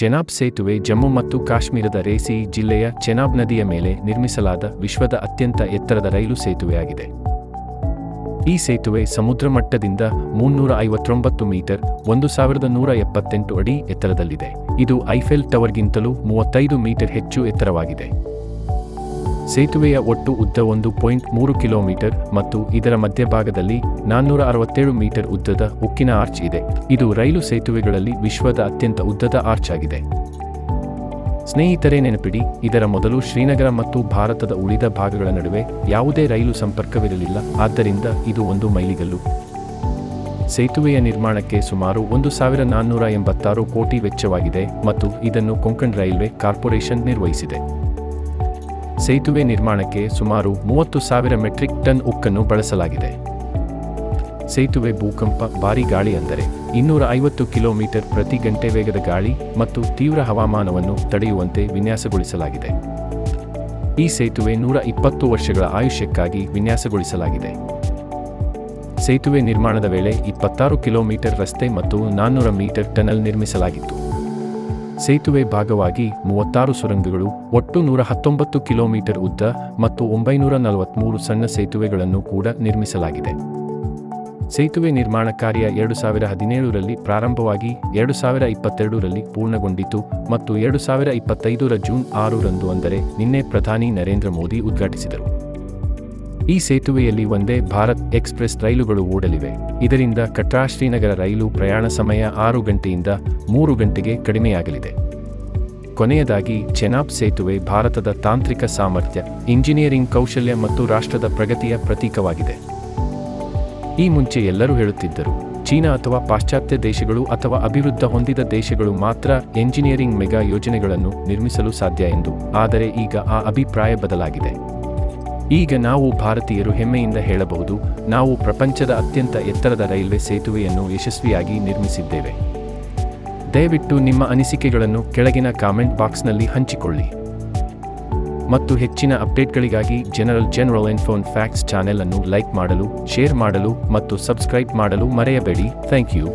ಚೆನಾಬ್ ಸೇತುವೆ ಜಮ್ಮು ಮತ್ತು ಕಾಶ್ಮೀರದ ರೇಸಿ ಜಿಲ್ಲೆಯ ಚೆನಾಬ್ ನದಿಯ ಮೇಲೆ ನಿರ್ಮಿಸಲಾದ ವಿಶ್ವದ ಅತ್ಯಂತ ಎತ್ತರದ ರೈಲು ಸೇತುವೆಯಾಗಿದೆ. ಈ ಸೇತುವೆ ಸಮುದ್ರ ಮಟ್ಟದಿಂದ ಮುನ್ನೂರ ಐವತ್ತೊಂಬತ್ತು ಮೀಟರ್ ಒಂದು ಸಾವಿರದ ನೂರ ಎಪ್ಪತ್ತೆಂಟು ಅಡಿ ಎತ್ತರದಲ್ಲಿದೆ. ಇದು ಐಫೆಲ್ ಟವರ್ಗಿಂತಲೂ ಮೂವತ್ತೈದು ಮೀಟರ್ ಹೆಚ್ಚು ಎತ್ತರವಾಗಿದೆ. ಸೇತುವೆಯ ಒಟ್ಟು ಉದ್ದ ಒಂದು ಪಾಯಿಂಟ್ ಮೂರು ಕಿಲೋಮೀಟರ್ ಮತ್ತು ಇದರ ಮಧ್ಯಭಾಗದಲ್ಲಿ ನಾನ್ನೂರ ಅರವತ್ತೇಳು ಮೀಟರ್ ಉದ್ದದ ಉಕ್ಕಿನ ಆರ್ಚ್ ಇದೆ. ಇದು ರೈಲು ಸೇತುವೆಗಳಲ್ಲಿ ವಿಶ್ವದ ಅತ್ಯಂತ ಉದ್ದದ ಆರ್ಚ್ ಆಗಿದೆ. ಸ್ನೇಹಿತರೇ ನೆನಪಿಡಿ, ಇದರ ಮೊದಲು ಶ್ರೀನಗರ ಮತ್ತು ಭಾರತದ ಉಳಿದ ಭಾಗಗಳ ನಡುವೆ ಯಾವುದೇ ರೈಲು ಸಂಪರ್ಕವಿರಲಿಲ್ಲ, ಆದ್ದರಿಂದ ಇದು ಒಂದು ಮೈಲಿಗಲ್ಲು. ಸೇತುವೆಯ ನಿರ್ಮಾಣಕ್ಕೆ ಸುಮಾರು ಒಂದು ಸಾವಿರ ನಾನ್ನೂರ ಎಂಬತ್ತಾರು ಕೋಟಿ ವೆಚ್ಚವಾಗಿದೆ ಮತ್ತು ಇದನ್ನು ಕೊಂಕಣ್ ರೈಲ್ವೆ ಕಾರ್ಪೊರೇಷನ್ ನಿರ್ವಹಿಸಿದೆ. ಸೇತುವೆ ನಿರ್ಮಾಣಕ್ಕೆ ಸುಮಾರು ಮೂವತ್ತು ಸಾವಿರ ಮೆಟ್ರಿಕ್ ಟನ್ ಉಕ್ಕನ್ನು ಬಳಸಲಾಗಿದೆ. ಸೇತುವೆ ಭೂಕಂಪ, ಭಾರಿ ಗಾಳಿ ಅಂದರೆ ಇನ್ನೂರ ಐವತ್ತು ಕಿಲೋಮೀಟರ್ ಪ್ರತಿ ಗಂಟೆ ವೇಗದ ಗಾಳಿ ಮತ್ತು ತೀವ್ರ ಹವಾಮಾನವನ್ನು ತಡೆಯುವಂತೆ ವಿನ್ಯಾಸಗೊಳಿಸಲಾಗಿದೆ. ಈ ಸೇತುವೆ ನೂರ ಇಪ್ಪತ್ತು ವರ್ಷಗಳ ಆಯುಷ್ಯಕ್ಕಾಗಿ ವಿನ್ಯಾಸಗೊಳಿಸಲಾಗಿದೆ. ಸೇತುವೆ ನಿರ್ಮಾಣದ ವೇಳೆ ಇಪ್ಪತ್ತಾರು ಕಿಲೋಮೀಟರ್ ರಸ್ತೆ ಮತ್ತು ನಾನ್ನೂರ ಮೀಟರ್ ಟನಲ್ ನಿರ್ಮಿಸಲಾಗಿತ್ತು. ಸೇತುವೆ ಭಾಗವಾಗಿ ಮೂವತ್ತಾರು ಸುರಂಗಗಳು, ಒಟ್ಟು ನೂರ ಹತ್ತೊಂಬತ್ತು ಕಿಲೋಮೀಟರ್ ಉದ್ದ ಮತ್ತು ಒಂಬೈನೂರ ನಲವತ್ಮೂರು ಸಣ್ಣ ಸೇತುವೆಗಳನ್ನು ಕೂಡ ನಿರ್ಮಿಸಲಾಗಿದೆ. ಸೇತುವೆ ನಿರ್ಮಾಣ ಕಾರ್ಯ ಎರಡು ಸಾವಿರ ಹದಿನೇಳರಲ್ಲಿ ಪ್ರಾರಂಭವಾಗಿ ಎರಡು ಸಾವಿರ ಇಪ್ಪತ್ತೆರಡರಲ್ಲಿ ಪೂರ್ಣಗೊಂಡಿತು ಮತ್ತು ಎರಡು ಸಾವಿರ ಇಪ್ಪತ್ತೈದರ ಜೂನ್ ಆರರಂದು ಅಂದರೆ ನಿನ್ನೆ ಪ್ರಧಾನಿ ನರೇಂದ್ರ ಮೋದಿ ಉದ್ಘಾಟಿಸಿದರು. ಈ ಸೇತುವೆಯಲ್ಲಿ ಒಂದೇ ಭಾರತ್ ಎಕ್ಸ್ಪ್ರೆಸ್ ರೈಲುಗಳು ಓಡಲಿವೆ. ಇದರಿಂದ ಕಟ್ರಾ ಶ್ರೀನಗರ ರೈಲು ಪ್ರಯಾಣ ಸಮಯ ಆರು ಗಂಟೆಯಿಂದ ಮೂರು ಗಂಟೆಗೆ ಕಡಿಮೆಯಾಗಲಿದೆ. ಕೊನೆಯದಾಗಿ, ಚೆನಾಬ್ ಸೇತುವೆ ಭಾರತದ ತಾಂತ್ರಿಕ ಸಾಮರ್ಥ್ಯ, ಇಂಜಿನಿಯರಿಂಗ್ ಕೌಶಲ್ಯ ಮತ್ತು ರಾಷ್ಟ್ರದ ಪ್ರಗತಿಯ ಪ್ರತೀಕವಾಗಿದೆ. ಈ ಮುಂಚೆ ಎಲ್ಲರೂ ಹೇಳುತ್ತಿದ್ದರು, ಚೀನಾ ಅಥವಾ ಪಾಶ್ಚಾತ್ಯ ದೇಶಗಳು ಅಥವಾ ಅಭಿವೃದ್ಧ ಹೊಂದಿದ ದೇಶಗಳು ಮಾತ್ರ ಎಂಜಿನಿಯರಿಂಗ್ ಮೆಗಾ ಯೋಜನೆಗಳನ್ನು ನಿರ್ಮಿಸಲು ಸಾಧ್ಯ ಎಂದು, ಆದರೆ ಈಗ ಆ ಅಭಿಪ್ರಾಯ ಬದಲಾಗಿದೆ. ಈಗ ನಾವು ಭಾರತೀಯರು ಹೆಮ್ಮೆಯಿಂದ ಹೇಳಬಹುದು, ನಾವು ಪ್ರಪಂಚದ ಅತ್ಯಂತ ಎತ್ತರದ ರೈಲ್ವೆ ಸೇತುವೆಯನ್ನು ಯಶಸ್ವಿಯಾಗಿ ನಿರ್ಮಿಸಿದ್ದೇವೆ. ದಯವಿಟ್ಟು ನಿಮ್ಮ ಅನಿಸಿಕೆಗಳನ್ನು ಕೆಳಗಿನ ಕಾಮೆಂಟ್ ಬಾಕ್ಸ್ನಲ್ಲಿ ಹಂಚಿಕೊಳ್ಳಿ. ಮತ್ತು ಹೆಚ್ಚಿನ ಅಪ್ಡೇಟ್ಗಳಿಗಾಗಿ ಜನರಲ್ ಜನರಲ್ ಇನ್ಫೋನ್ ಫ್ಯಾಕ್ಟ್ಸ್ ಚಾನೆಲ್ ಅನ್ನು ಲೈಕ್ ಮಾಡಲು, ಶೇರ್ ಮಾಡಲು ಮತ್ತು ಸಬ್ಸ್ಕ್ರೈಬ್ ಮಾಡಲು ಮರೆಯಬೇಡಿ. Thank you.